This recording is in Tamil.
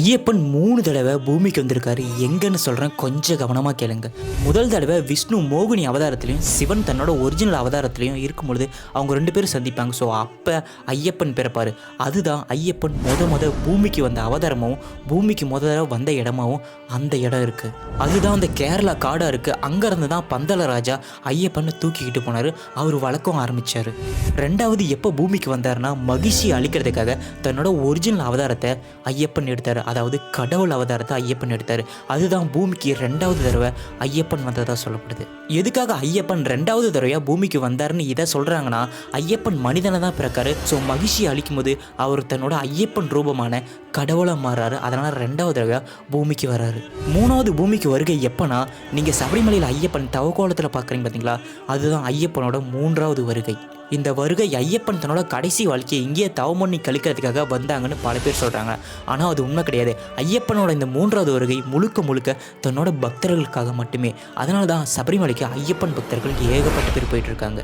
ஐயப்பன் மூணு தடவை பூமிக்கு வந்திருக்காரு. எங்கன்னு சொல்கிறேன் கொஞ்சம் கவனமாக கேளுங்க. முதல் தடவை விஷ்ணு மோகினி அவதாரத்துலையும் சிவன் தன்னோட ஒரிஜினல் அவதாரத்துலையும் இருக்கும்பொழுது அவங்க ரெண்டு பேரும் சந்திப்பாங்க. ஸோ அப்போ ஐயப்பன் பிறப்பார். அதுதான் ஐயப்பன் முத முத பூமிக்கு வந்த அவதாரமாகவும் பூமிக்கு முத தடவை வந்த இடமாவும் அந்த இடம் இருக்குது அதுதான் அந்த கேரளா காடாக இருக்குது அங்கேருந்து தான் பந்தளராஜா ஐயப்பனை தூக்கிக்கிட்டு போனார். அவர் வழக்கம் ஆரம்பித்தார் ரெண்டாவது எப்போ பூமிக்கு வந்தாருன்னா மகிழ்ச்சியை அழிக்கிறதுக்காக தன்னோட ஒரிஜினல் அவதாரத்தை ஐயப்பன் எடுத்தார். அதாவது கடவுள் அவதாரத்தை ஐயப்பன் எடுத்தார். அதுதான் பூமிக்கு ரெண்டாவது தடவை ஐயப்பன் வந்ததாக சொல்லப்படுது. எதுக்காக ஐயப்பன் ரெண்டாவது தடவையாக பூமிக்கு வந்தாருன்னு இதை சொல்கிறாங்கன்னா ஐயப்பன் மனிதனை தான் பிறக்காரு. ஸோ மகிழ்ச்சி அழிக்கும் போது அவர் தன்னோட ஐயப்பன் ரூபமான கடவுளாக மாறுறாரு அதனால் ரெண்டாவது தடவை பூமிக்கு வராரு. மூணாவது பூமிக்கு வருகை எப்போனா நீங்கள் சபரிமலையில் ஐயப்பன் தவக்கோலத்தில் பார்க்குறீங்க பார்த்தீங்களா அதுதான் ஐயப்பனோட மூன்றாவது வருகை. இந்த வருகை ஐயப்பன் தன்னோட கடைசி வாழ்க்கையை இங்கேயே தவம் பண்ணி கழிக்கிறதுக்காக வந்தாங்கன்னு பல பேர் சொல்கிறாங்க ஆனால் அது உண்மை கிடையாது. ஐயப்பனோட இந்த மூன்றாவது வருகை முழுக்க முழுக்க தன்னோட பக்தர்களுக்காக மட்டுமே. அதனால தான் சபரிமலைக்கு ஐயப்பன் பக்தர்கள் ஏகப்பட்ட பேர் போயிட்டு இருக்காங்க.